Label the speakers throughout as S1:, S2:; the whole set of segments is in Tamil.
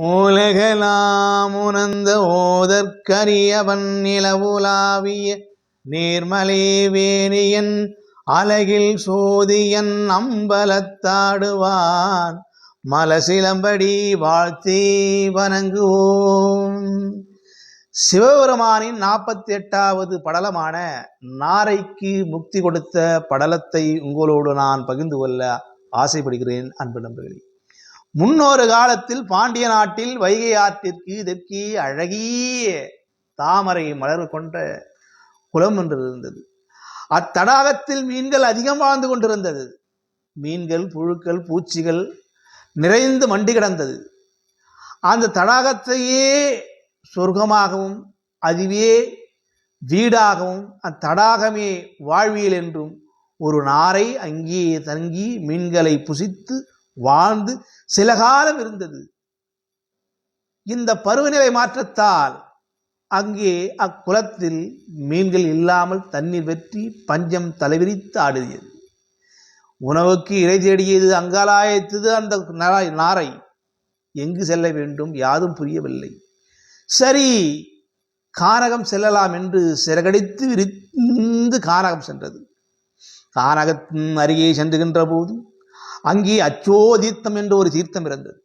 S1: உலகலாம் உணர்ந்த ஓதற்கரியவன் நிலவுலாவிய நேர்மலே வேணியன் அலகில் சோதியன் அம்பலத்தாடுவான் மலசிலம்படி வாழ்த்தி வணங்குவோம். சிவபெருமானின் நாற்பத்தி எட்டாவது படலமான நாரைக்கு முக்தி கொடுத்த படலத்தை உங்களோடு நான் பகிர்ந்து கொள்ள ஆசைப்படுகிறேன் அன்பு நண்பர்களே. முன்னொரு காலத்தில் பாண்டிய நாட்டில் வைகை ஆற்றிற்கு தெற்கே அழகிய தாமரை மலர் கொண்ட குளம் ஒன்று இருந்தது. அத்தடாகத்தில் மீன்கள் அதிகம் வாழ்ந்து கொண்டிருந்தது. மீன்கள் புழுக்கள் பூச்சிகள் நிறைந்து மண்டி கிடந்தது. அந்த தடாகத்தையே சொர்க்கமாகவும் அதுவே வீடாகவும் அத்தடாகமே வாழ்வியல் என்றும் ஒரு நாரை அங்கே தங்கி மீன்களை புசித்து வாழ்ந்து சில காலம் இருந்தது. இந்த பருவநிலை மாற்றத்தால் அங்கே அக்குளத்தில் மீன்கள் இல்லாமல் தண்ணீர் வெற்றி பஞ்சம் தலைவிரித்து ஆடியது. உணவுக்கு இறை தேடியது அங்காலாயத்தது அந்த நாரை- நாரை எங்கு செல்ல வேண்டும் யாதும் புரியவில்லை. சரி கானகம் செல்லலாம் என்று சிறகடித்து விரிந்து கானகம் சென்றது. கானகத்தின் அருகே சென்றுகின்ற போது அங்கே அச்சோதீர்த்தம் என்ற ஒரு தீர்த்தம் இருந்தது.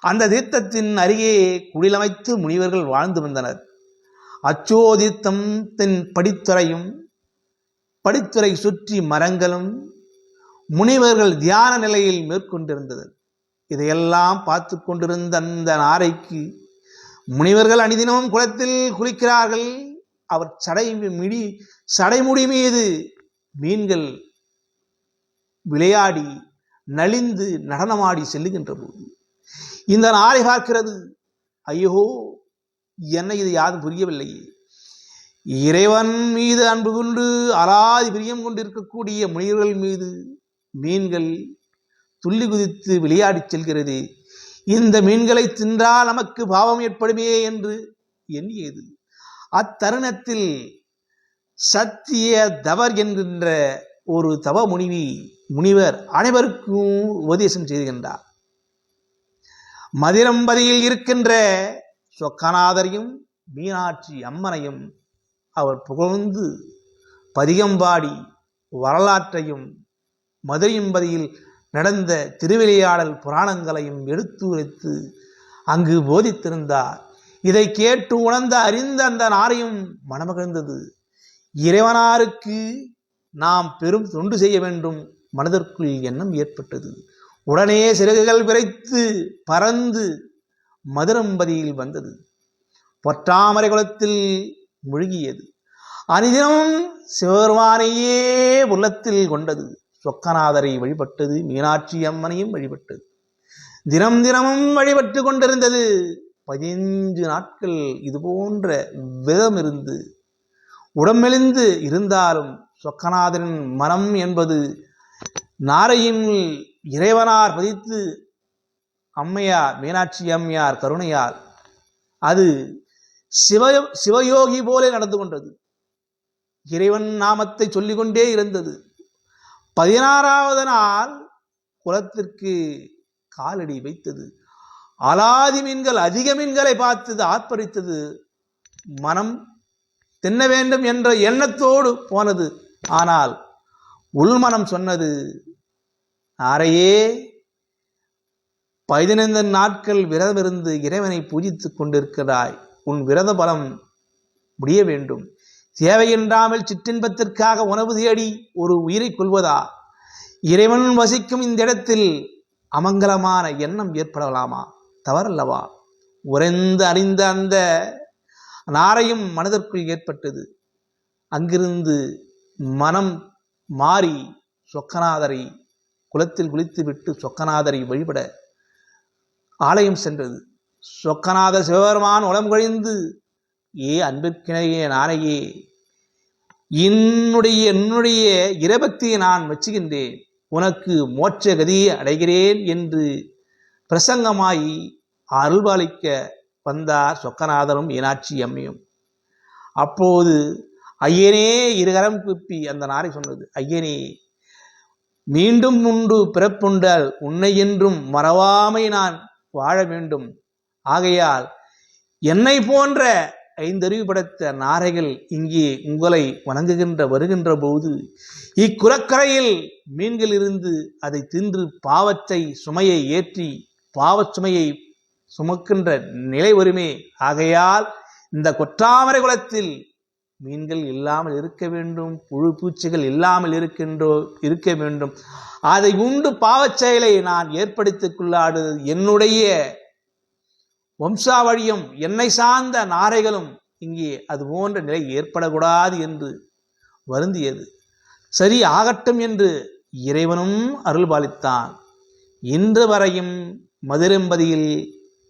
S1: அந்த தீர்த்தத்தின் அருகே குடிலமைத்து முனிவர்கள் வாழ்ந்து வந்தனர். அச்சோதீர்த்தத்தின் படித்துறையும் படித்துறை சுற்றி மரங்களும் முனிவர்கள் தியான நிலையில் மேற்கொண்டிருந்தது. இதையெல்லாம் பார்த்து கொண்டிருந்த அந்த நாரைக்கு முனிவர்கள் அணிதினமும் குளத்தில் குளிக்கிறார்கள். அவர் சடை மிடி சடைமுடி மீது மீன்கள் விளையாடி நலிந்து நடனமாடி செல்லுகின்ற போது இந்த நாளை பார்க்கிறது ஐயோ என்ன இது யாரும் புரியவில்லையே இறைவன் மீது அன்பு கொண்டு அலாதி பிரியம் கொண்டிருக்கக்கூடிய முனிவர்கள் மீது மீன்கள் துள்ளி குதித்து விளையாடிச் செல்கிறது. இந்த மீன்களை தின்றால் நமக்கு பாவம் ஏற்படுமே என்று எண்ணியது. அத்தருணத்தில் சத்திய தவர் என்கின்ற ஒரு தவ முனிவி முனிவர் அனைவருக்கும் உபதேசம் செய்கின்றார் மதிரம்பதியில் இருக்கின்ற சொக்கநாதரையும் மீனாட்சி அம்மனையும் அவர் புகழ்ந்து பதிகம்பாடி வரலாற்றையும் மதுரையம்பதியில் நடந்த திருவிளையாடல் புராணங்களையும் எடுத்து உரைத்து அங்கு போதித்திருந்தார். இதை கேட்டு உணர்ந்த அறிந்த அந்த நாரையும் மனமகிழ்ந்தது. இறைவனாருக்கு நாம் பெரும் தொண்டு செய்ய வேண்டும். மனதிற்குள் எண்ணம் ஏற்பட்டது. உடனே சிறகுகள் விரைத்து பறந்து மதுரம்பதியில் வந்தது. பொற்றாமரை குளத்தில் முழுகியது. அனிதினம் சிவபெருமானையே உள்ளத்தில் கொண்டது. சொக்கநாதரை வழிபட்டது மீனாட்சி அம்மனையும் வழிபட்டது. தினம் தினமும் வழிபட்டு கொண்டிருந்தது. பதினைஞ்சு நாட்கள் இது போன்ற விதம் இருந்து உடமெலிந்து இருந்தாலும் சொக்கநாதரின் மனம் என்பது நாரையின் இறைவனார் பதித்து அம்மையார் மீனாட்சி அம்மையார் கருணையார். அது சிவ சிவயோகி போலே நடந்து கொண்டது. இறைவன் நாமத்தை சொல்லிக்கொண்டே இருந்தது. பதினாறாவது நாள் குலத்திற்கு காலடி வைத்தது. அலாதி மீன்கள் அதிக மீன்களை பார்த்தது ஆர்ப்பரித்தது. மனம் தின்ன வேண்டும் என்ற எண்ணத்தோடு போனது. ஆனால் உள்மனம் சொன்னது அறையே பதினைந்து நாட்கள் விரதமிருந்து இறைவனை பூஜித்து கொண்டிருக்கிறாய். உன் விரத பலம் முடிய வேண்டும். தேவையின்றாமல் சிற்றின்பத்திற்காக உணவு தேடி ஒரு உயிரை கொள்வதா? இறைவன் வசிக்கும் இந்த இடத்தில் அமங்கலமான எண்ணம் ஏற்படலாமா? தவறல்லவா? உறைந்து அறிந்த அந்த நாரையும் மனதிற்குள் ஏற்பட்டது. அங்கிருந்து மனம் மாறி சொக்கநாதரை குளத்தில் குளித்துவிட்டு சொக்கநாதரை வழிபட ஆலயம் சென்றது. சொக்கநாதர் சிவபெருமான் உளம் கழிந்து ஏ அன்பிற்கிணைய நானையே என்னுடைய என்னுடைய இரபக்தியை நான் மெச்சுகின்றேன். உனக்கு மோட்ச கதியை அடைகிறேன் என்று பிரசங்கமாயி அருள்பாலிக்க வந்தார் சொக்கநாதரும் மீனாட்சி அம்மையும். அப்போது ஐயனே இருகரம் குப்பி அந்த நாரை சொன்னது. ஐயனே மீண்டும் உண்டு பிறப்புண்டால் உன்னை என்றும் மறவாமை நான் வாழ வேண்டும். ஆகையால் என்னை போன்ற ஐந்தறிவு படைத்த நாரைகள் இங்கே உங்களை வணங்குகின்ற வருகின்ற போது இக்குரக்கரையில் மீன்கள் இருந்து அதை தின்று பாவத்தை சுமையை ஏற்றி பாவச் சுமையை சுமக்கின்ற நிலை வருமே. ஆகையால் இந்த கொற்றாமரை குளத்தில் மீன்கள் இல்லாமல் இருக்க வேண்டும் புழு பூச்சிகள் இல்லாமல் இருக்கின்றோ இருக்க வேண்டும். அதை உண்டு பாவச் செயலை நான் ஏற்படுத்திக் கொள்ளாடுவது என்னுடைய வம்சாவழியும் என்னை சார்ந்த நாரைகளும் இங்கே அது போன்ற நிலை ஏற்படக்கூடாது என்று வருந்தியது. சரி ஆகட்டும் என்று இறைவனும் அருள்பாலித்தான். இன்று வரையும் மதுரம்பதியில்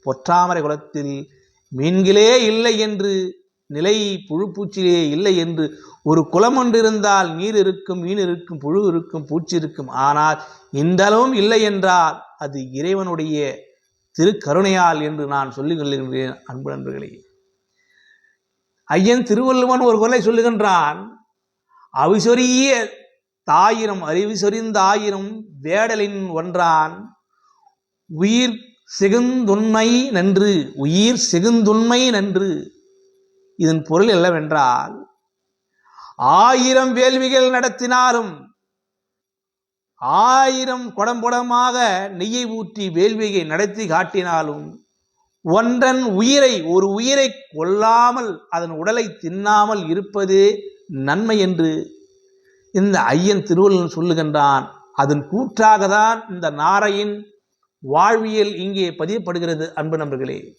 S1: பொற்றாமரை குளத்தில் மீன்களே இல்லை என்று நிலை புழுப்பூச்சிலே இல்லை என்று ஒரு குளம் ஒன்று இருந்தால் நீர் இருக்கும் மீன் இருக்கும் புழு இருக்கும் பூச்சி இருக்கும். ஆனால் இன்றளவும் இல்லை என்றால் அது இறைவனுடைய திருக்கருணையால் என்று நான் சொல்லிக் கொள்கின்றேன் அன்பு நண்பர்களே. ஐயன் திருவள்ளுவன் ஒரு குரலை சொல்லுகின்றான் அவிசொரிய தாயிரம் அறிவு சொரிந்த ஆயிரம் வேடலின் ஒன்றான் உயிர் செகுந்துண்மை நன்று உயிர் செகுந்துண்மை நன்று இதன் பொருள் என்னவென்றால் ஆயிரம் வேள்விகள் நடத்தினாலும் ஆயிரம் குடம்புடமாக நெய்யை ஊற்றி வேள்வியை நடத்தி காட்டினாலும் ஒன்றன் உயிரை ஒரு உயிரை கொல்லாமல் அதன் உடலை தின்னாமல் இருப்பதே நன்மை என்று இந்த ஐயன் திருவள்ளுவன் சொல்லுகின்றான். அதன் கூற்றாக தான் இந்த நாரையின் வாழ்வியல் இங்கே பதியப்படுகிறது அன்பு நண்பர்களே.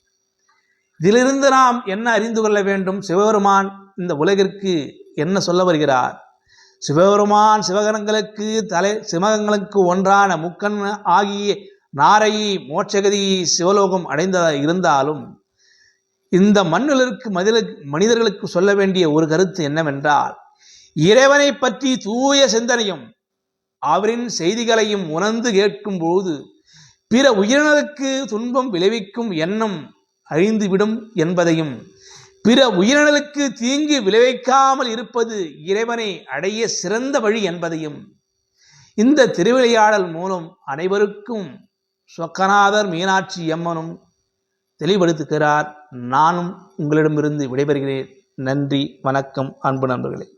S1: இதிலிருந்து நாம் என்ன அறிந்து கொள்ள வேண்டும்? சிவபெருமான் இந்த உலகிற்கு என்ன சொல்ல வருகிறார்? சிவபெருமான் சிவகணங்களுக்கு தலை சிவகங்களுக்கு ஒன்றான முக்கன் ஆகிய நாரையை மோட்சகதி சிவலோகம் அடைந்ததாக இருந்தாலும் இந்த மண்ணிலிருக்கு மதில மனிதர்களுக்கு சொல்ல வேண்டிய ஒரு கருத்து என்னவென்றால் இறைவனை பற்றி தூய சிந்தனையும் அவரின் செய்திகளையும் உணர்ந்து கேட்கும் போது பிற உயிரினருக்கு துன்பம் விளைவிக்கும் எண்ணம் அழிந்துவிடும் என்பதையும் பிற உயிரினங்களுக்கு தீங்கு விளைவிக்காமல் இருப்பது இறைவனை அடைய சிறந்த வழி என்பதையும் இந்த திருவிளையாடல் மூலம் அனைவருக்கும் சொக்கநாதர் மீனாட்சி அம்மனும் தெளிவுபடுத்துகிறார். நானும் உங்களிடமிருந்து விடைபெறுகிறேன். நன்றி வணக்கம் அன்பு நண்பர்களே.